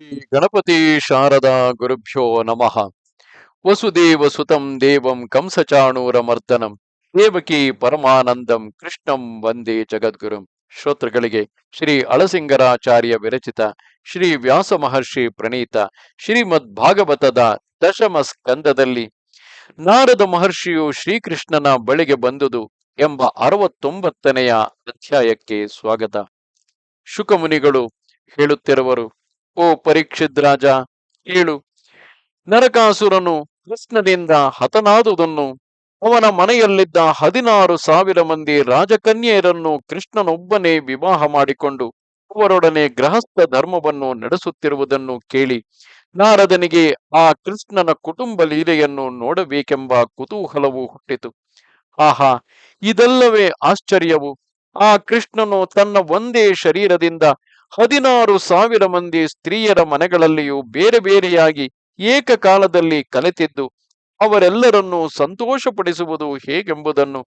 ಶ್ರೀ ಗಣಪತಿ ಶಾರದಾ ಗುರುಭ್ಯೋ ನಮಃ. ವಸುದೇವ ಸುತಂ ದೇವಂ ಕಂಸಚಾಣೂರ ಮರ್ದನಂ ದೇವಕಿ ಪರಮಾನಂದಂ ಕೃಷ್ಣಂ ವಂದೇ ಜಗದ್ಗುರುಂ. ಶ್ರೋತೃಗಳಿಗೆ ಶ್ರೀ ಅಳಸಿಂಗರಾಚಾರ್ಯ ವಿರಚಿತ ಶ್ರೀ ವ್ಯಾಸ ಮಹರ್ಷಿ ಪ್ರಣೀತ ಶ್ರೀಮದ್ ಭಾಗವತದ ದಶಮ ಸ್ಕಂದದಲ್ಲಿ ನಾರದ ಮಹರ್ಷಿಯು ಶ್ರೀಕೃಷ್ಣನ ಬಳಿಗೆ ಬಂದುದು ಎಂಬ ಅರವತ್ತೊಂಬತ್ತನೆಯ ಅಧ್ಯಾಯಕ್ಕೆ ಸ್ವಾಗತ. ಶುಕಮುನಿಗಳು ಹೇಳುತ್ತಿರುವರು ಓ ಪರೀಕ್ಷಿತ್ ರಾಜ, ಕೇಳು. ನರಕಾಸುರನು ಕೃಷ್ಣನಿಂದ ಹತನಾದುದನ್ನು, ಅವನ ಮನೆಯಲ್ಲಿದ್ದ ಹದಿನಾರು ಸಾವಿರ ಮಂದಿ ರಾಜಕನ್ಯೆಯರನ್ನು ಕೃಷ್ಣನೊಬ್ಬನೇ ವಿವಾಹ ಮಾಡಿಕೊಂಡು, ಅವರೊಡನೆ ಗೃಹಸ್ಥ ಧರ್ಮವನ್ನು ನಡೆಸುತ್ತಿರುವುದನ್ನು ಕೇಳಿ, ನಾರದನಿಗೆ ಆ ಕೃಷ್ಣನ ಕುಟುಂಬ ಲೀಲೆಯನ್ನು ನೋಡಬೇಕೆಂಬ ಕುತೂಹಲವು ಹುಟ್ಟಿತು. ಆಹಾ, ಇದಲ್ಲವೇ ಆಶ್ಚರ್ಯವು. ಆ ಕೃಷ್ಣನು ತನ್ನ ಒಂದೇ ಶರೀರದಿಂದ ಹದಿನಾರು ಸಾವಿರ ಮಂದಿ ಸ್ತ್ರೀಯರ ಮನೆಗಳಲ್ಲಿಯೂ ಬೇರೆ ಬೇರೆಯಾಗಿ ಏಕಕಾಲದಲ್ಲಿ ಕಲೆತಿದ್ದು, ಅವರೆಲ್ಲರನ್ನು ಸಂತೋಷಪಡಿಸುವುದು ಹೇಗೆಂಬುದನ್ನು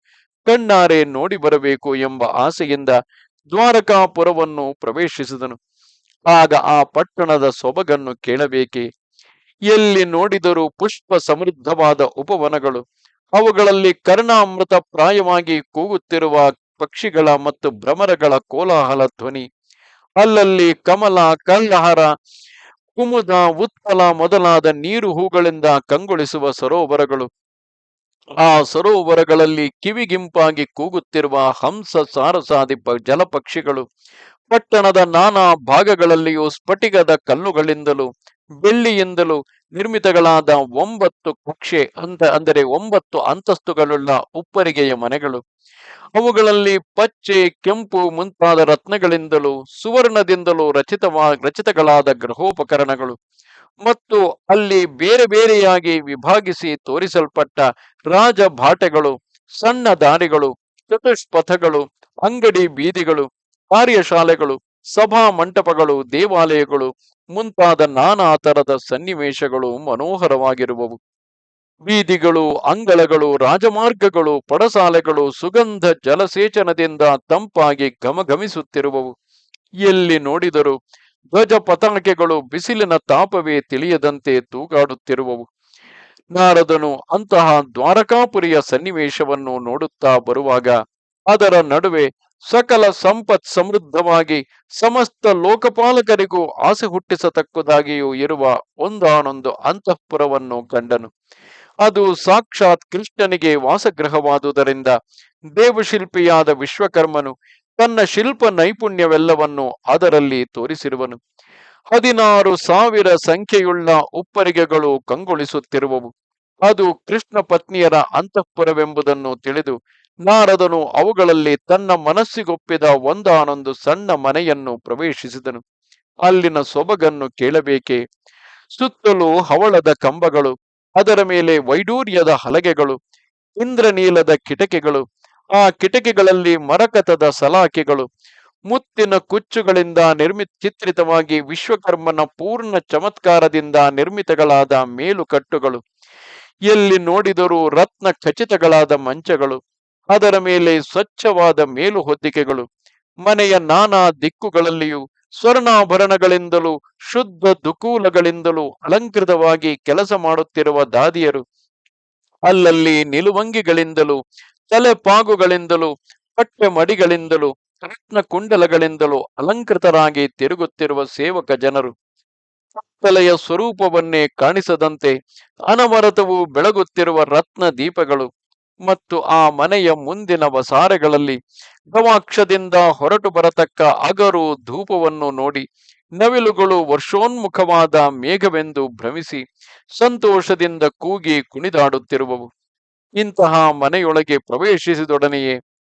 ಕಣ್ಣಾರೆ ನೋಡಿ ಬರಬೇಕು ಎಂಬ ಆಸೆಯಿಂದ ದ್ವಾರಕಾಪುರವನ್ನು ಪ್ರವೇಶಿಸಿದನು. ಆಗ ಆ ಪಟ್ಟಣದ ಸೊಬಗನ್ನು ಕೇಳಬೇಕೆ? ಎಲ್ಲಿ ನೋಡಿದರೂ ಪುಷ್ಪ ಸಮೃದ್ಧವಾದ ಉಪವನಗಳು, ಅವುಗಳಲ್ಲಿ ಕರ್ಣಾಮೃತ ಪ್ರಾಯವಾಗಿ ಕೂಗುತ್ತಿರುವ ಪಕ್ಷಿಗಳ ಮತ್ತು ಭ್ರಮರಗಳ ಕೋಲಾಹಲ ಧ್ವನಿ ಅಲ್ಲಲ್ಲಿ ಕಮಲ ಕಂಗಹರ ಕುಮುದ ಉತ್ಪಲ ಮೊದಲಾದ ನೀರು ಹೂಗಳಿಂದ ಕಂಗೊಳಿಸುವ ಸರೋವರಗಳು. ಆ ಸರೋವರಗಳಲ್ಲಿ ಕಿವಿಗಿಂಪಾಗಿ ಕೂಗುತ್ತಿರುವ ಹಂಸ ಸಾರಸಾದಿ ಜಲಪಕ್ಷಿಗಳು. ಪಟ್ಟಣದ ನಾನಾ ಭಾಗಗಳಲ್ಲಿಯೂ ಸ್ಫಟಿಕದ ಕಲ್ಲುಗಳಿಂದಲೂ, ಬೆಳ್ಳಿಯಿಂದಲೂ ನಿರ್ಮಿತಗಳಾದ ಒಂಬತ್ತು ಕಕ್ಷೆ ಅಂತ ಅಂದರೆ ಒಂಬತ್ತು ಅಂತಸ್ತುಗಳುಳ್ಳ ಉಪ್ಪರಿಗೆಯ ಮನೆಗಳು. ಅವುಗಳಲ್ಲಿ ಪಚ್ಚೆ, ಕೆಂಪು ಮುಂತಾದ ರತ್ನಗಳಿಂದಲೂ, ಸುವರ್ಣದಿಂದಲೂ ರಚಿತವಾ, ರಚಿತಗಳಾದ ಗೃಹೋಪಕರಣಗಳು ಮತ್ತು ಅಲ್ಲಿ ಬೇರೆ ಬೇರೆಯಾಗಿ ವಿಭಾಗಿಸಿ ತೋರಿಸಲ್ಪಟ್ಟ ರಾಜಭಾಟೆಗಳು, ಸಣ್ಣ ದಾರಿಗಳು, ಚತುಷ್ಪಥಗಳು, ಅಂಗಡಿ ಬೀದಿಗಳು, ಕಾರ್ಯಶಾಲೆಗಳು, ಸಭಾ ಮಂಟಪಗಳು, ದೇವಾಲಯಗಳು, ಮುಂತಾದ ನಾನಾ ತರದ ಸನ್ನಿವೇಶಗಳು ಮನೋಹರವಾಗಿರುವವು. ಬೀದಿಗಳು ಅಂಗಳಗಳು, ರಾಜಮಾರ್ಗಗಳು, ಪಡಸಾಲೆಗಳು, ಸುಗಂಧ ಜಲಸೇಚನದಿಂದ ತಂಪಾಗಿ ಘಮಘಮಿಸುತ್ತಿರುವವು. ಎಲ್ಲಿ ನೋಡಿದರೂ ಧ್ವಜ ಪತಾಕೆಗಳು ಬಿಸಿಲಿನ ತಾಪವೇ ತಿಳಿಯದಂತೆ ತೂಗಾಡುತ್ತಿರುವವು. ನಾರದನು ಅಂತಹ ದ್ವಾರಕಾಪುರಿಯ ಸನ್ನಿವೇಶವನ್ನು ನೋಡುತ್ತಾ ಬರುವಾಗ ಅದರ ನಡುವೆ ಸಕಲ ಸಂಪತ್ ಸಮೃದ್ಧವಾಗಿ ಸಮಸ್ತ ಲೋಕಪಾಲಕರಿಗೂ ಆಸೆ ಹುಟ್ಟಿಸತಕ್ಕುದಾಗಿಯೂ ಇರುವ ಒಂದಾನೊಂದು ಅಂತಃಪುರವನ್ನು ಕಂಡನು. ಅದು ಸಾಕ್ಷಾತ್ ಕೃಷ್ಣನಿಗೆ ವಾಸಗೃಹವಾದುದರಿಂದ ದೇವಶಿಲ್ಪಿಯಾದ ವಿಶ್ವಕರ್ಮನು ತನ್ನ ಶಿಲ್ಪ ನೈಪುಣ್ಯವೆಲ್ಲವನ್ನು ಅದರಲ್ಲಿ ತೋರಿಸಿರುವನು. ಹದಿನಾರು ಸಾವಿರ ಸಂಖ್ಯೆಯುಳ್ಳ ಉಪ್ಪರಿಗೆಗಳು ಕಂಗೊಳಿಸುತ್ತಿರುವವು. ಅದು ಕೃಷ್ಣ ಪತ್ನಿಯರ ಅಂತಃಪುರವೆಂಬುದನ್ನು ತಿಳಿದು ನಾರದನು ಅವುಗಳಲ್ಲಿ ತನ್ನ ಮನಸ್ಸಿಗೊಪ್ಪಿದ ಒಂದಾನೊಂದು ಸಣ್ಣ ಮನೆಯನ್ನು ಪ್ರವೇಶಿಸಿದನು. ಅಲ್ಲಿನ ಸೊಬಗನ್ನು ಕೇಳಬೇಕೆ? ಸುತ್ತಲೂ ಹವಳದ ಕಂಬಗಳು ಅದರ ಮೇಲೆ ವೈಡೂರ್ಯದ ಹಲಗೆಗಳು, ಇಂದ್ರನೀಲದ ಕಿಟಕಿಗಳು, ಆ ಕಿಟಕಿಗಳಲ್ಲಿ ಮರಕತದ ಸಲಾಕೆಗಳು, ಮುತ್ತಿನ ಕುಚ್ಚುಗಳಿಂದ ನಿರ್ಮಿ, ಚಿತ್ರಿತವಾಗಿ ವಿಶ್ವಕರ್ಮನ ಪೂರ್ಣ ಚಮತ್ಕಾರದಿಂದ ನಿರ್ಮಿತಗಳಾದ ಮೇಲುಕಟ್ಟುಗಳು, ಎಲ್ಲಿ ನೋಡಿದರೂ ರತ್ನ ಖಚಿತಗಳಾದ ಮಂಚಗಳು, ಅದರ ಮೇಲೆ ಸ್ವಚ್ಛವಾದ ಮೇಲು ಹೊದ್ದಿಕೆಗಳು ಮನೆಯ ನಾನಾ ದಿಕ್ಕುಗಳಲ್ಲಿಯೂ ಸ್ವರ್ಣಾಭರಣಗಳಿಂದಲೂ, ಶುದ್ಧ ದುಕೂಲಗಳಿಂದಲೂ ಅಲಂಕೃತವಾಗಿ ಕೆಲಸ ಮಾಡುತ್ತಿರುವ ದಾದಿಯರು, ಅಲ್ಲಲ್ಲಿ ನಿಲುವಂಗಿಗಳಿಂದಲೂ, ತಲೆಪಾಗುಗಳಿಂದಲೂ ಪಟ್ಟೆ ಮಡಿಗಳಿಂದಲೂ ರತ್ನ ಕುಂಡಲಗಳಿಂದಲೂ ಅಲಂಕೃತರಾಗಿ ತಿರುಗುತ್ತಿರುವ ಸೇವಕ ಜನರು ಕತ್ತಲೆಯ ಸ್ವರೂಪವನ್ನೇ ಕಾಣಿಸದಂತೆ ಅನವರತವು ಬೆಳಗುತ್ತಿರುವ ರತ್ನ ದೀಪಗಳು. ಮತ್ತು ಆ ಮನೆಯ ಮುಂದಿನ ವಸಾರೆಗಳಲ್ಲಿ ಗವಾಕ್ಷದಿಂದ ಹೊರಟು ಬರತಕ್ಕ ಅಗರು ಧೂಪವನ್ನು ನೋಡಿ ನವಿಲುಗಳು ವರ್ಷೋನ್ಮುಖವಾದ ಮೇಘವೆಂದು ಭ್ರಮಿಸಿ ಸಂತೋಷದಿಂದ ಕೂಗಿ ಕುಣಿದಾಡುತ್ತಿರುವವು. ಇಂತಹ ಮನೆಯೊಳಗೆ ಪ್ರವೇಶಿಸಿದೊಡನೆಯೇ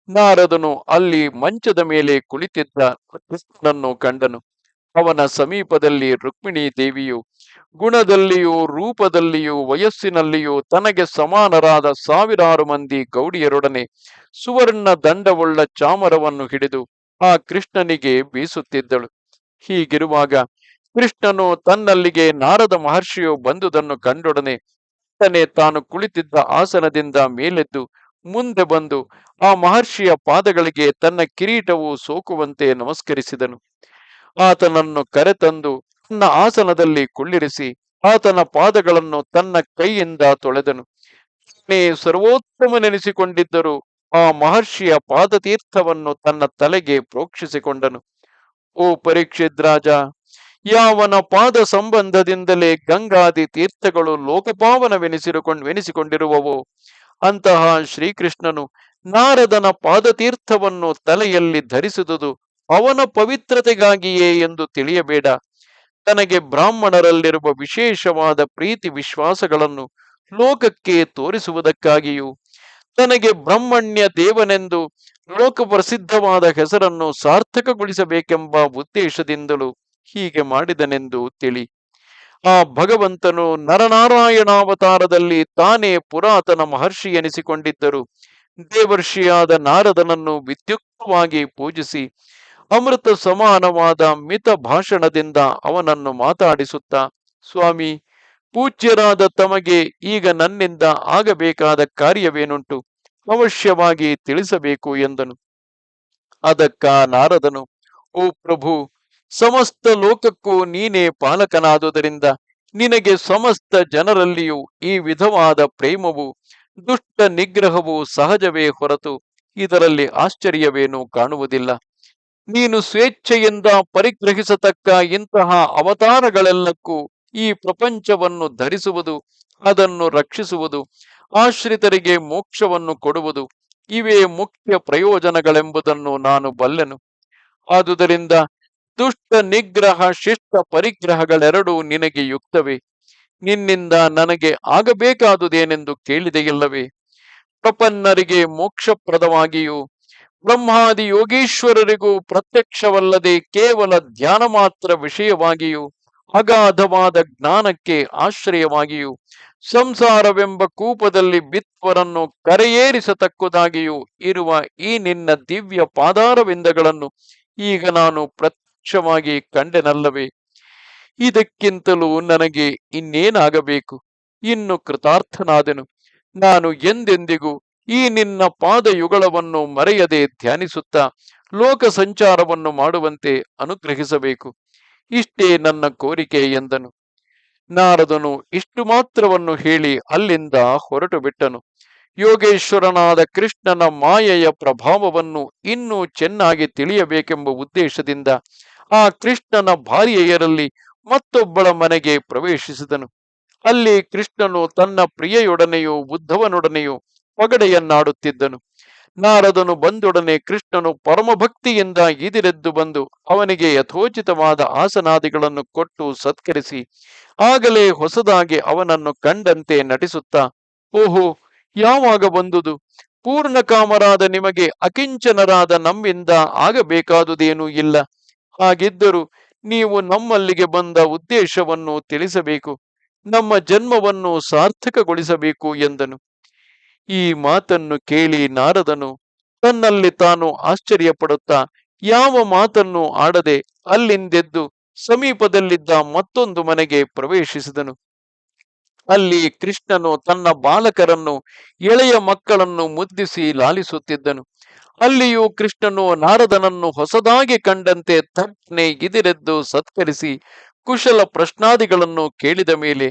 ನಾರದನು ಅಲ್ಲಿ ಮಂಚದ ಮೇಲೆ ಕುಳಿತಿದ್ದ ಕೃಷ್ಣನನ್ನು ಕಂಡನು. ಅವನ ಸಮೀಪದಲ್ಲಿ ರುಕ್ಮಿಣಿ ದೇವಿಯು ಗುಣದಲ್ಲಿಯೂ ರೂಪದಲ್ಲಿಯೂ ವಯಸ್ಸಿನಲ್ಲಿಯೂ ತನಗೆ ಸಮಾನರಾದ ಸಾವಿರಾರು ಮಂದಿ ಗೌಡಿಯರೊಡನೆ ಸುವರ್ಣ ದಂಡವುಳ್ಳ ಚಾಮರವನ್ನು ಹಿಡಿದು ಆ ಕೃಷ್ಣನಿಗೆ ಬೀಸುತ್ತಿದ್ದಳು. ಹೀಗಿರುವಾಗ ಕೃಷ್ಣನು ತನ್ನಲ್ಲಿಗೆ ನಾರದ ಮಹರ್ಷಿಯು ಬಂದುದನ್ನು ಕಂಡೊಡನೆ ತನೆ ತಾನು ಕುಳಿತಿದ್ದ ಆಸನದಿಂದ ಮೇಲೆದ್ದು ಮುಂದೆ ಬಂದು ಆ ಮಹರ್ಷಿಯ ಪಾದಗಳಿಗೆ ತನ್ನ ಕಿರೀಟವು ಸೋಕುವಂತೆ ನಮಸ್ಕರಿಸಿದನು. ಆತನನ್ನು ಕರೆತಂದು ತನ್ನ ಆಸನದಲ್ಲಿ ಕುಳ್ಳಿರಿಸಿ ಆತನ ಪಾದಗಳನ್ನು ತನ್ನ ಕೈಯಿಂದ ತೊಳೆದನು. ಸರ್ವೋತ್ತಮನೆನಿಸಿಕೊಂಡಿದ್ದರು ಆ ಮಹರ್ಷಿಯ ಪಾದತೀರ್ಥವನ್ನು ತನ್ನ ತಲೆಗೆ ಪ್ರೋಕ್ಷಿಸಿಕೊಂಡನು. ಓ ಪರೀಕ್ಷಿತ್ ರಾಜ, ಯಾವನ ಪಾದ ಸಂಬಂಧದಿಂದಲೇ ಗಂಗಾದಿ ತೀರ್ಥಗಳು ಲೋಕಪಾವನವೆನಿಸಿರುಕೊಂಡು ವೆನಿಸಿಕೊಂಡಿರುವವು ಅಂತಹ ಶ್ರೀಕೃಷ್ಣನು ನಾರದನ ಪಾದತೀರ್ಥವನ್ನು ತಲೆಯಲ್ಲಿ ಧರಿಸಿದುದು ಅವನ ಪವಿತ್ರತೆಗಾಗಿಯೇ ಎಂದು ತಿಳಿಯಬೇಡ. ತನಗೆ ಬ್ರಾಹ್ಮಣರಲ್ಲಿರುವ ವಿಶೇಷವಾದ ಪ್ರೀತಿ ವಿಶ್ವಾಸಗಳನ್ನು ಲೋಕಕ್ಕೆ ತೋರಿಸುವುದಕ್ಕಾಗಿಯೂ, ತನಗೆ ಬ್ರಹ್ಮಣ್ಯ ದೇವನೆಂದು ಲೋಕ ಪ್ರಸಿದ್ಧವಾದ ಹೆಸರನ್ನು ಸಾರ್ಥಕಗೊಳಿಸಬೇಕೆಂಬ ಉದ್ದೇಶದಿಂದಲೂ ಹೀಗೆ ಮಾಡಿದನೆಂದು ತಿಳಿ. ಆ ಭಗವಂತನು ನರನಾರಾಯಣಾವತಾರದಲ್ಲಿ ತಾನೇ ಪುರಾತನ ಮಹರ್ಷಿ ಎನಿಸಿಕೊಂಡಿದ್ದರು, ದೇವರ್ಷಿಯಾದ ನಾರದನನ್ನು ವಿದ್ಯುಕ್ತವಾಗಿ ಪೂಜಿಸಿ ಅಮೃತ ಸಮಾನವಾದ ಮಿತ ಭಾಷಣದಿಂದ ಅವನನ್ನು ಮಾತಾಡಿಸುತ್ತಾ, ಸ್ವಾಮಿ, ಪೂಜ್ಯರಾದ ತಮಗೆ ಈಗ ನನ್ನಿಂದ ಆಗಬೇಕಾದ ಕಾರ್ಯವೇನುಂಟು? ಅವಶ್ಯವಾಗಿ ತಿಳಿಸಬೇಕು ಎಂದನು. ಅದಕ್ಕ ನಾರದನು, ಓ ಪ್ರಭು, ಸಮಸ್ತ ಲೋಕಕ್ಕೂ ನೀನೇ ಪಾಲಕನಾದುದರಿಂದ ನಿನಗೆ ಸಮಸ್ತ ಜನರಲ್ಲಿಯೂ ಈ ವಿಧವಾದ ಪ್ರೇಮವು ದುಷ್ಟ ನಿಗ್ರಹವು ಸಹಜವೇ ಹೊರತು ಇದರಲ್ಲಿ ಆಶ್ಚರ್ಯವೇನೂ ಕಾಣುವುದಿಲ್ಲ. ನೀನು ಸ್ವೇಚ್ಛೆಯಿಂದ ಪರಿಗ್ರಹಿಸತಕ್ಕ ಇಂತಹ ಅವತಾರಗಳೆಲ್ಲಕ್ಕೂ ಈ ಪ್ರಪಂಚವನ್ನು ಧರಿಸುವುದು, ಅದನ್ನು ರಕ್ಷಿಸುವುದು, ಆಶ್ರಿತರಿಗೆ ಮೋಕ್ಷವನ್ನು ಕೊಡುವುದು, ಇವೇ ಮುಖ್ಯ ಪ್ರಯೋಜನಗಳೆಂಬುದನ್ನು ನಾನು ಬಲ್ಲೆನು. ಆದುದರಿಂದ ದುಷ್ಟ ನಿಗ್ರಹ ಶಿಷ್ಟ ಪರಿಗ್ರಹಗಳೆರಡೂ ನಿನಗೆ ಯುಕ್ತವೆ. ನಿನ್ನಿಂದ ನನಗೆ ಆಗಬೇಕಾದುದೇನೆಂದು ಕೇಳಿದೆಯಲ್ಲವೇ. ಪ್ರಪನ್ನರಿಗೆ ಮೋಕ್ಷಪ್ರದವಾಗಿಯೂ ಬ್ರಹ್ಮಾದಿ ಯೋಗೀಶ್ವರರಿಗೂ ಪ್ರತ್ಯಕ್ಷವಲ್ಲದೆ ಕೇವಲ ಧ್ಯಾನ ಮಾತ್ರ ವಿಷಯವಾಗಿಯೂ, ಅಗಾಧವಾದ ಜ್ಞಾನಕ್ಕೆ ಆಶ್ರಯವಾಗಿಯೂ, ಸಂಸಾರವೆಂಬ ಕೂಪದಲ್ಲಿ ಬಿತ್ವರನ್ನು ಕರೆಯೇರಿಸತಕ್ಕುದಾಗಿಯೂ ಇರುವ ಈ ನಿನ್ನ ದಿವ್ಯ ಪಾದಾರವಿಂದಗಳನ್ನು ಈಗ ನಾನು ಪ್ರತ್ಯಕ್ಷವಾಗಿ ಕಂಡೆನಲ್ಲವೇ? ಇದಕ್ಕಿಂತಲೂ ನನಗೆ ಇನ್ನೇನಾಗಬೇಕು? ಇನ್ನು ಕೃತಾರ್ಥನಾದೆನು. ನಾನು ಎಂದೆಂದಿಗೂ ಈ ನಿನ್ನ ಪಾದಯುಗಳವನ್ನು ಮರೆಯದೆ ಧ್ಯಾನಿಸುತ್ತಾ ಲೋಕ ಸಂಚಾರವನ್ನು ಮಾಡುವಂತೆ ಅನುಗ್ರಹಿಸಬೇಕು. ಇಷ್ಟೇ ನನ್ನ ಕೋರಿಕೆ ಎಂದನು. ನಾರದನು ಇಷ್ಟು ಮಾತ್ರವನ್ನು ಹೇಳಿ ಅಲ್ಲಿಂದ ಹೊರಟು ಬಿಟ್ಟನು ಯೋಗೇಶ್ವರನಾದ ಕೃಷ್ಣನ ಮಾಯೆಯ ಪ್ರಭಾವವನ್ನು ಇನ್ನೂ ಚೆನ್ನಾಗಿ ತಿಳಿಯಬೇಕೆಂಬ ಉದ್ದೇಶದಿಂದ ಆ ಕೃಷ್ಣನ ಭಾರ್ಯೆಯರಲ್ಲಿ ಮತ್ತೊಬ್ಬಳ ಮನೆಗೆ ಪ್ರವೇಶಿಸಿದನು. ಅಲ್ಲಿ ಕೃಷ್ಣನು ತನ್ನ ಪ್ರಿಯೆಯೊಡನೆಯೂ ಬುದ್ಧವನೊಡನೆಯೂ ಪಗಡೆಯನ್ನಾಡುತ್ತಿದ್ದನು ನಾರದನು ಬಂದೊಡನೆ ಕೃಷ್ಣನು ಪರಮಭಕ್ತಿಯಿಂದ ಇದಿರೆದ್ದು ಬಂದು ಅವನಿಗೆ ಯಥೋಚಿತವಾದ ಆಸನಾದಿಗಳನ್ನು ಕೊಟ್ಟು ಸತ್ಕರಿಸಿ, ಆಗಲೇ ಹೊಸದಾಗಿ ಅವನನ್ನು ಕಂಡಂತೆ ನಟಿಸುತ್ತಾ, ಓಹೋ, ಯಾವಾಗ ಬಂದುದು? ಪೂರ್ಣ ಕಾಮರಾದ ನಿಮಗೆ ಅಕಿಂಚನರಾದ ನಮ್ಮಿಂದ ಆಗಬೇಕಾದುದೇನೂ ಇಲ್ಲ. ಹಾಗಿದ್ದರೂ ನೀವು ನಮ್ಮಲ್ಲಿಗೆ ಬಂದ ಉದ್ದೇಶವನ್ನು ತಿಳಿಸಬೇಕು, ನಮ್ಮ ಜನ್ಮವನ್ನು ಸಾರ್ಥಕಗೊಳಿಸಬೇಕು ಎಂದನು. ಈ ಮಾತನ್ನು ಕೇಳಿ ನಾರದನು ತನ್ನಲ್ಲಿ ತಾನು ಆಶ್ಚರ್ಯಪಡುತ್ತಾ, ಯಾವ ಮಾತನ್ನು ಆಡದೆ ಅಲ್ಲಿಂದೆದ್ದು ಸಮೀಪದಲ್ಲಿದ್ದ ಮತ್ತೊಂದು ಮನೆಗೆ ಪ್ರವೇಶಿಸಿದನು. ಅಲ್ಲಿ ಕೃಷ್ಣನು ತನ್ನ ಬಾಲಕರನ್ನು, ಎಳೆಯ ಮಕ್ಕಳನ್ನು ಮುದ್ದಿಸಿ ಲಾಲಿಸುತ್ತಿದ್ದನು. ಅಲ್ಲಿಯೂ ಕೃಷ್ಣನು ನಾರದನನ್ನು ಹೊಸದಾಗಿ ಕಂಡಂತೆ ತಟ್ಟನೆ ಇದಿರೆದ್ದು ಸತ್ಕರಿಸಿ ಕುಶಲ ಪ್ರಶ್ನಾದಿಗಳನ್ನು ಕೇಳಿದ ಮೇಲೆ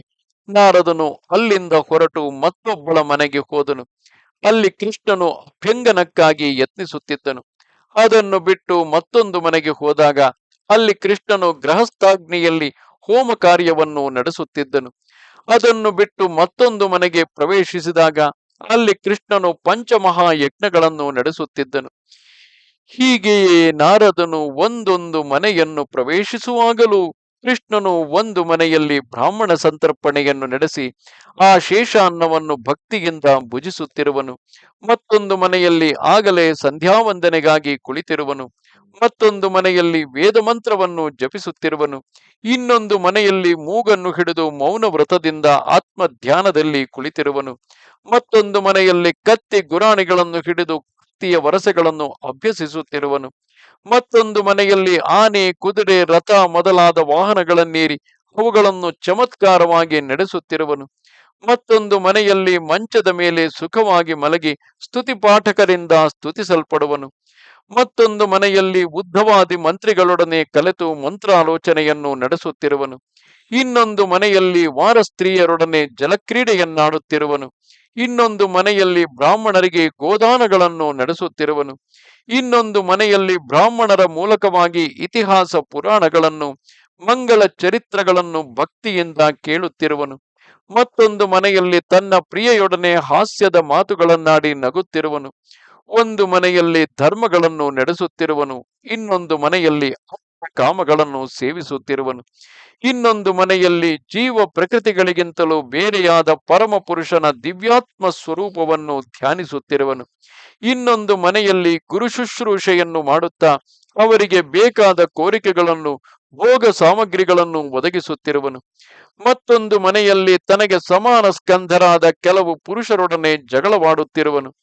ನಾರದನು ಅಲ್ಲಿಂದ ಹೊರಟು ಮತ್ತೊಬ್ಬಳ ಮನೆಗೆ ಹೋದನು. ಅಲ್ಲಿ ಕೃಷ್ಣನು ಅಭ್ಯಂಗನಕ್ಕಾಗಿ ಯತ್ನಿಸುತ್ತಿದ್ದನು. ಅದನ್ನು ಬಿಟ್ಟು ಮತ್ತೊಂದು ಮನೆಗೆ ಹೋದಾಗ ಅಲ್ಲಿ ಕೃಷ್ಣನು ಗೃಹಸ್ಥಾಗ್ನಿಯಲ್ಲಿ ಹೋಮ ಕಾರ್ಯವನ್ನು ನಡೆಸುತ್ತಿದ್ದನು. ಅದನ್ನು ಬಿಟ್ಟು ಮತ್ತೊಂದು ಮನೆಗೆ ಪ್ರವೇಶಿಸಿದಾಗ ಅಲ್ಲಿ ಕೃಷ್ಣನು ಪಂಚಮಹಾ ಯಜ್ಞಗಳನ್ನು ನಡೆಸುತ್ತಿದ್ದನು. ಹೀಗೆಯೇ ನಾರದನು ಒಂದೊಂದು ಮನೆಯನ್ನು ಪ್ರವೇಶಿಸುವಾಗಲೂ ಕೃಷ್ಣನು ಒಂದು ಮನೆಯಲ್ಲಿ ಬ್ರಾಹ್ಮಣ ಸಂತರ್ಪಣೆಯನ್ನು ನಡೆಸಿ ಆ ಶೇಷ ಅನ್ನವನ್ನು ಭಕ್ತಿಯಿಂದ ಭುಜಿಸುತ್ತಿರುವನು. ಮತ್ತೊಂದು ಮನೆಯಲ್ಲಿ ಆಗಲೇ ಸಂಧ್ಯಾವಂದನೆಗಾಗಿ ಕುಳಿತಿರುವನು. ಮತ್ತೊಂದು ಮನೆಯಲ್ಲಿ ವೇದ ಮಂತ್ರವನ್ನು ಜಪಿಸುತ್ತಿರುವನು. ಇನ್ನೊಂದು ಮನೆಯಲ್ಲಿ ಮೂಗನ್ನು ಹಿಡಿದು ಮೌನ ವ್ರತದಿಂದ ಆತ್ಮ ಧ್ಯಾನದಲ್ಲಿ ಕುಳಿತಿರುವನು. ಮತ್ತೊಂದು ಮನೆಯಲ್ಲಿ ಕತ್ತಿ ಗುರಾಣಿಗಳನ್ನು ಹಿಡಿದು ಕತ್ತಿಯ ವರಸೆಗಳನ್ನು ಅಭ್ಯಸಿಸುತ್ತಿರುವನು. ಮತ್ತೊಂದು ಮನೆಯಲ್ಲಿ ಆನೆ, ಕುದುರೆ, ರಥ ಮೊದಲಾದ ವಾಹನಗಳನ್ನೇರಿ ಅವುಗಳನ್ನು ಚಮತ್ಕಾರವಾಗಿ ನಡೆಸುತ್ತಿರುವನು. ಮತ್ತೊಂದು ಮನೆಯಲ್ಲಿ ಮಂಚದ ಮೇಲೆ ಸುಖವಾಗಿ ಮಲಗಿ ಸ್ತುತಿ ಪಾಠಕರಿಂದ ಸ್ತುತಿಸಲ್ಪಡುವನು. ಮತ್ತೊಂದು ಮನೆಯಲ್ಲಿ ಉದ್ದವಾದಿ ಮಂತ್ರಿಗಳೊಡನೆ ಕಲೆತು ಮಂತ್ರಾಲೋಚನೆಯನ್ನು ನಡೆಸುತ್ತಿರುವನು. ಇನ್ನೊಂದು ಮನೆಯಲ್ಲಿ ವಾರ ಸ್ತ್ರೀಯರೊಡನೆ ಜಲಕ್ರೀಡೆಯನ್ನಾಡುತ್ತಿರುವನು. ಇನ್ನೊಂದು ಮನೆಯಲ್ಲಿ ಬ್ರಾಹ್ಮಣರಿಗೆ ಗೋದಾನಗಳನ್ನು ನಡೆಸುತ್ತಿರುವನು. ಇನ್ನೊಂದು ಮನೆಯಲ್ಲಿ ಬ್ರಾಹ್ಮಣರ ಮೂಲಕವಾಗಿ ಇತಿಹಾಸ ಪುರಾಣಗಳನ್ನು, ಮಂಗಳ ಚರಿತ್ರಗಳನ್ನು ಭಕ್ತಿಯಿಂದ ಕೇಳುತ್ತಿರುವನು. ಮತ್ತೊಂದು ಮನೆಯಲ್ಲಿ ತನ್ನ ಪ್ರಿಯೆಯೊಡನೆ ಹಾಸ್ಯದ ಮಾತುಗಳನ್ನಾಡಿ ನಗುತ್ತಿರುವನು. ಒಂದು ಮನೆಯಲ್ಲಿ ಧರ್ಮಗಳನ್ನು ನಡೆಸುತ್ತಿರುವನು. ಇನ್ನೊಂದು ಮನೆಯಲ್ಲಿ ಕಾಮಗಳನ್ನು ಸೇವಿಸುತ್ತಿರುವನು. ಇನ್ನೊಂದು ಮನೆಯಲ್ಲಿ ಜೀವ ಪ್ರಕೃತಿಗಳಿಗಿಂತಲೂ ಬೇರೆಯಾದ ಪರಮ ಪುರುಷನ ದಿವ್ಯಾತ್ಮ ಸ್ವರೂಪವನ್ನು ಧ್ಯಾನಿಸುತ್ತಿರುವನು. ಇನ್ನೊಂದು ಮನೆಯಲ್ಲಿ ಗುರು ಶುಶ್ರೂಷೆಯನ್ನು ಮಾಡುತ್ತಾ ಅವರಿಗೆ ಬೇಕಾದ ಕೋರಿಕೆಗಳನ್ನು, ಭೋಗ ಸಾಮಗ್ರಿಗಳನ್ನು ಒದಗಿಸುತ್ತಿರುವನು. ಮತ್ತೊಂದು ಮನೆಯಲ್ಲಿ ತನಗೆ ಸಮಾನ ಸ್ಕಂಧರಾದ ಕೆಲವು ಪುರುಷರೊಡನೆ ಜಗಳವಾಡುತ್ತಿರುವನು.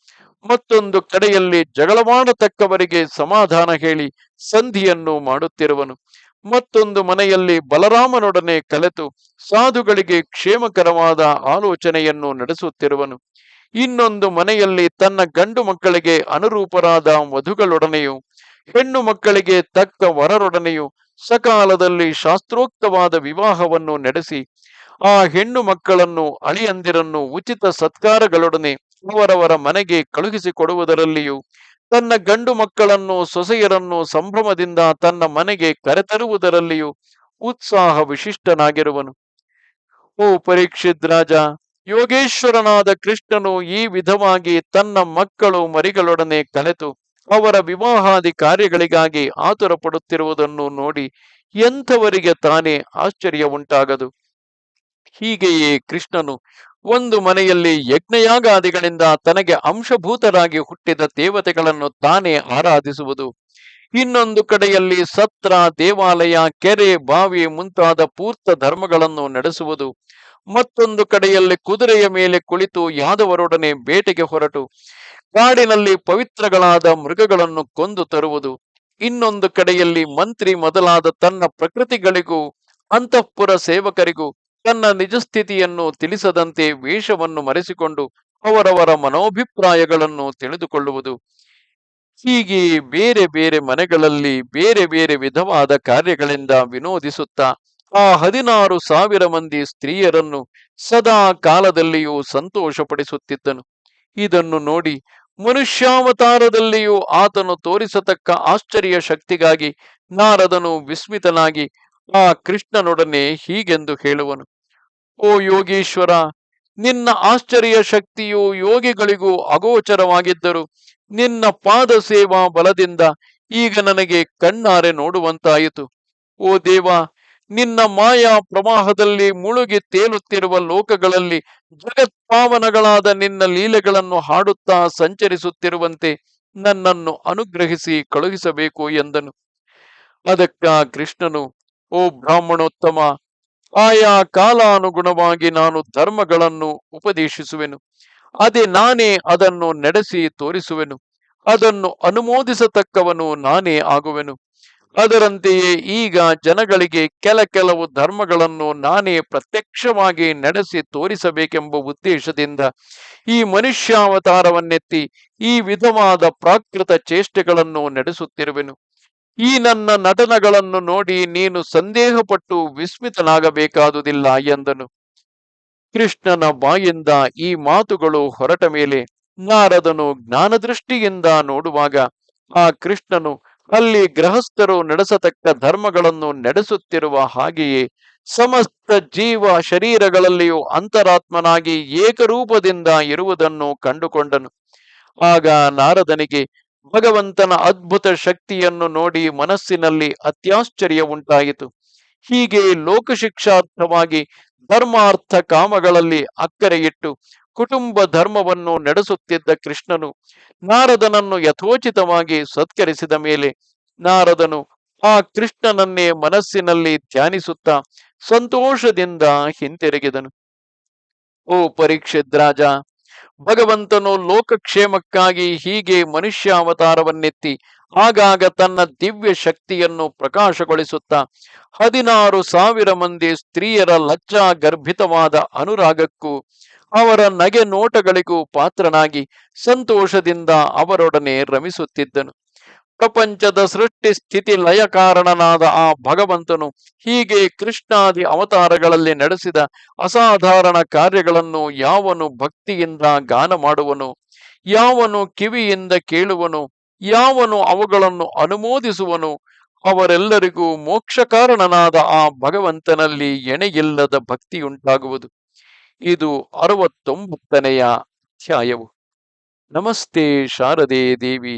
ಮತ್ತೊಂದು ಕಡೆಯಲ್ಲಿ ಜಗಳವಾಡತಕ್ಕವರಿಗೆ ಸಮಾಧಾನ ಹೇಳಿ ಸಂಧಿಯನ್ನು ಮಾಡುತ್ತಿರುವನು. ಮತ್ತೊಂದು ಮನೆಯಲ್ಲಿ ಬಲರಾಮನೊಡನೆ ಕಲೆತು ಸಾಧುಗಳಿಗೆ ಕ್ಷೇಮಕರವಾದ ಆಲೋಚನೆಯನ್ನು ನಡೆಸುತ್ತಿರುವನು. ಇನ್ನೊಂದು ಮನೆಯಲ್ಲಿ ತನ್ನ ಗಂಡು ಮಕ್ಕಳಿಗೆ ಅನುರೂಪರಾದ ವಧುಗಳೊಡನೆಯೂ, ಹೆಣ್ಣು ಮಕ್ಕಳಿಗೆ ತಕ್ಕ ವರರೊಡನೆಯೂ ಸಕಾಲದಲ್ಲಿ ಶಾಸ್ತ್ರೋಕ್ತವಾದ ವಿವಾಹವನ್ನು ನಡೆಸಿ, ಆ ಹೆಣ್ಣು ಮಕ್ಕಳನ್ನು ಅಳಿಯಂದಿರನ್ನು ಉಚಿತ ಸತ್ಕಾರಗಳೊಡನೆ ಅವರವರ ಮನೆಗೆ ಕಳುಹಿಸಿಕೊಡುವುದರಲ್ಲಿಯೂ ತನ್ನ ಗಂಡು ಮಕ್ಕಳನ್ನು, ಸೊಸೆಯರನ್ನು ಸಂಭ್ರಮದಿಂದ ತನ್ನ ಮನೆಗೆ ಕರೆತರುವುದರಲ್ಲಿಯೂ ಉತ್ಸಾಹ ವಿಶಿಷ್ಟನಾಗಿರುವನು. ಓ ಪರೀಕ್ಷಿತ್ ರಾಜ, ಯೋಗೇಶ್ವರನಾದ ಕೃಷ್ಣನು ಈ ವಿಧವಾಗಿ ತನ್ನ ಮಕ್ಕಳು ಮರಿಗಳೊಡನೆ ಕಲೆತು ಅವರ ವಿವಾಹಾದಿ ಕಾರ್ಯಗಳಿಗಾಗಿ ಆತುರ ಪಡುತ್ತಿರುವುದನ್ನು ನೋಡಿ ಎಂಥವರಿಗೆ ತಾನೇ ಆಶ್ಚರ್ಯ ಉಂಟಾಗದು. ಹೀಗೆಯೇ ಕೃಷ್ಣನು ಒಂದು ಮನೆಯಲ್ಲಿ ಯಜ್ಞಯಾಗಾದಿಗಳಿಂದ ತನಗೆ ಅಂಶಭೂತರಾಗಿ ಹುಟ್ಟಿದ ದೇವತೆಗಳನ್ನು ತಾನೇ ಆರಾಧಿಸುವುದು. ಇನ್ನೊಂದು ಕಡೆಯಲ್ಲಿ ಸತ್ರ, ದೇವಾಲಯ, ಕೆರೆ, ಬಾವಿ ಮುಂತಾದ ಪೂರ್ತ ಧರ್ಮಗಳನ್ನು ನಡೆಸುವುದು. ಮತ್ತೊಂದು ಕಡೆಯಲ್ಲಿ ಕುದುರೆಯ ಮೇಲೆ ಕುಳಿತು ಯಾದವರೊಡನೆ ಬೇಟೆಗೆ ಹೊರಟು. ಕಾಡಿನಲ್ಲಿ ಪವಿತ್ರಗಳಾದ ಮೃಗಗಳನ್ನು ಕೊಂದು ತರುವುದು. ಇನ್ನೊಂದು ಕಡೆಯಲ್ಲಿ ಮಂತ್ರಿ ಮೊದಲಾದ ತನ್ನ ಪ್ರಕೃತಿಗಳಿಗೂ, ಅಂತಃಪುರ ಸೇವಕರಿಗೂ ತನ್ನ ನಿಜ ಸ್ಥಿತಿಯನ್ನು ತಿಳಿಸದಂತೆ ವೇಷವನ್ನು ಮರೆಸಿಕೊಂಡು ಅವರವರ ಮನೋಭಿಪ್ರಾಯಗಳನ್ನು ತಿಳಿದುಕೊಳ್ಳುವುದು. ಹೀಗೆ ಬೇರೆ ಬೇರೆ ಮನೆಗಳಲ್ಲಿ ಬೇರೆ ಬೇರೆ ವಿಧವಾದ ಕಾರ್ಯಗಳಿಂದ ವಿನೋದಿಸುತ್ತಾ ಆ ಹದಿನಾರು ಸಾವಿರ ಮಂದಿ ಸ್ತ್ರೀಯರನ್ನು ಸದಾ ಕಾಲದಲ್ಲಿಯೂ ಸಂತೋಷಪಡಿಸುತ್ತಿದ್ದನು. ಇದನ್ನು ನೋಡಿ ಮನುಷ್ಯಾವತಾರದಲ್ಲಿಯೂ ಆತನು ತೋರಿಸತಕ್ಕ ಆಶ್ಚರ್ಯ ಶಕ್ತಿಗಾಗಿ ನಾರದನು ವಿಸ್ಮಿತನಾಗಿ ಆ ಕೃಷ್ಣನೊಡನೆ ಹೀಗೆಂದು ಹೇಳುವನು, ಓ ಯೋಗೀಶ್ವರ, ನಿನ್ನ ಆಶ್ಚರ್ಯ ಶಕ್ತಿಯು ಯೋಗಿಗಳಿಗೂ ಅಗೋಚರವಾಗಿದ್ದರು ನಿನ್ನ ಪಾದ ಸೇವಾ ಬಲದಿಂದ ಈಗ ನನಗೆ ಕಣ್ಣಾರೆ ನೋಡುವಂತಾಯಿತು. ಓ ದೇವ, ನಿನ್ನ ಮಾಯಾ ಪ್ರವಾಹದಲ್ಲಿ ಮುಳುಗಿ ತೇಲುತ್ತಿರುವ ಲೋಕಗಳಲ್ಲಿ ಜಗತ್ಪಾವನಗಳಾದ ನಿನ್ನ ಲೀಲೆಗಳನ್ನು ಹಾಡುತ್ತಾ ಸಂಚರಿಸುತ್ತಿರುವಂತೆ ನನ್ನನ್ನು ಅನುಗ್ರಹಿಸಿ ಕಳುಹಿಸಬೇಕು ಎಂದನು. ಅದಕ್ಕ ಕೃಷ್ಣನು ಓ ಬ್ರಾಹ್ಮಣೋತ್ತಮ, ಆಯಾ ಕಾಲಾನುಗುಣವಾಗಿ ನಾನು ಧರ್ಮಗಳನ್ನು ಉಪದೇಶಿಸುವೆನು. ಅದೇ ನಾನೇ ಅದನ್ನು ನಡೆಸಿ ತೋರಿಸುವೆನು. ಅದನ್ನು ಅನುಮೋದಿಸತಕ್ಕವನು ನಾನೇ ಆಗುವೆನು. ಅದರಂತೆಯೇ ಈಗ ಜನಗಳಿಗೆ ಕೆಲ ಕೆಲವು ಧರ್ಮಗಳನ್ನು ನಾನೇ ಪ್ರತ್ಯಕ್ಷವಾಗಿ ನಡೆಸಿ ತೋರಿಸಬೇಕೆಂಬ ಉದ್ದೇಶದಿಂದ ಈ ಮನುಷ್ಯಾವತಾರವನ್ನೆತ್ತಿ ಈ ವಿಧವಾದ ಪ್ರಾಕೃತ ಚೇಷ್ಟೆಗಳನ್ನು ನಡೆಸುತ್ತಿರುವೆನು. ಈ ನನ್ನ ನಟನಗಳನ್ನು ನೋಡಿ ನೀನು ಸಂದೇಹಪಟ್ಟು ವಿಸ್ಮಿತನಾಗಬೇಕಾದುದಿಲ್ಲ ಎಂದನು. ಕೃಷ್ಣನ ಬಾಯಿಂದ ಈ ಮಾತುಗಳು ಹೊರಟ ಮೇಲೆ ನಾರದನು ಜ್ಞಾನದೃಷ್ಟಿಯಿಂದ ನೋಡುವಾಗ ಆ ಕೃಷ್ಣನು ಅಲ್ಲಿ ಗೃಹಸ್ಥರು ನಡೆಸತಕ್ಕ ಧರ್ಮಗಳನ್ನು ನಡೆಸುತ್ತಿರುವ ಹಾಗೆಯೇ ಸಮಸ್ತ ಜೀವ ಶರೀರಗಳಲ್ಲಿಯೂ ಅಂತರಾತ್ಮನಾಗಿ ಏಕರೂಪದಿಂದ ಇರುವುದನ್ನು ಕಂಡುಕೊಂಡನು. ಆಗ ನಾರದನಿಗೆ ಭಗವಂತನ ಅದ್ಭುತ ಶಕ್ತಿಯನ್ನು ನೋಡಿ ಮನಸ್ಸಿನಲ್ಲಿ ಅತ್ಯಾಶ್ಚರ್ಯ ಉಂಟಾಯಿತು. ಹೀಗೆ ಲೋಕಶಿಕ್ಷಾರ್ಥವಾಗಿ ಧರ್ಮಾರ್ಥ ಕಾಮಗಳಲ್ಲಿ ಅಕ್ಕರೆ ಇಟ್ಟು ಕುಟುಂಬ ಧರ್ಮವನ್ನು ನಡೆಸುತ್ತಿದ್ದ ಕೃಷ್ಣನು ನಾರದನನ್ನು ಯಥೋಚಿತವಾಗಿ ಸತ್ಕರಿಸಿದ ಮೇಲೆ ನಾರದನು ಆ ಕೃಷ್ಣನನ್ನೇ ಮನಸ್ಸಿನಲ್ಲಿ ಧ್ಯಾನಿಸುತ್ತಾ ಸಂತೋಷದಿಂದ ಹಿಂತಿರುಗಿದನು. ಓ ಪರೀಕ್ಷಿತ್ ರಾಜ ಭಗವಂತನು ಲೋಕಕ್ಷೇಮಕ್ಕಾಗಿ ಹೀಗೆ ಮನುಷ್ಯ ಅವತಾರವನ್ನೆತ್ತಿ ಆಗಾಗ ತನ್ನ ದಿವ್ಯ ಶಕ್ತಿಯನ್ನು ಪ್ರಕಾಶಗೊಳಿಸುತ್ತಾ ಹದಿನಾರು ಸಾವಿರ ಮಂದಿ ಸ್ತ್ರೀಯರ ಲಜ್ಜಾ ಗರ್ಭಿತವಾದ ಅನುರಾಗಕ್ಕೂ ಅವರ ನಗೆ ನೋಟಗಳಿಗೂ ಪಾತ್ರನಾಗಿ ಸಂತೋಷದಿಂದ ಅವರೊಡನೆ ರಮಿಸುತ್ತಿದ್ದನು. ಪ್ರಪಂಚದ ಸೃಷ್ಟಿ ಸ್ಥಿತಿ ಲಯ ಕಾರಣನಾದ ಆ ಭಗವಂತನು ಹೀಗೆ ಕೃಷ್ಣಾದಿ ಅವತಾರಗಳಲ್ಲಿ ನಡೆಸಿದ ಅಸಾಧಾರಣ ಕಾರ್ಯಗಳನ್ನು ಯಾವನು ಭಕ್ತಿಯಿಂದ ಗಾನ ಮಾಡುವನು? ಯಾವನು ಕಿವಿಯಿಂದ ಕೇಳುವನು? ಯಾವನು ಅವುಗಳನ್ನು ಅನುಮೋದಿಸುವನು? ಅವರೆಲ್ಲರಿಗೂ ಮೋಕ್ಷ ಕಾರಣನಾದ ಆ ಭಗವಂತನಲ್ಲಿ ಎಣೆಯಿಲ್ಲದ ಭಕ್ತಿಯುಂಟಾಗುವುದು. ಇದು ಅರವತ್ತೊಂಬತ್ತನೆಯ ಅಧ್ಯಾಯವು. ನಮಸ್ತೆ ಶಾರದೆ ದೇವಿ.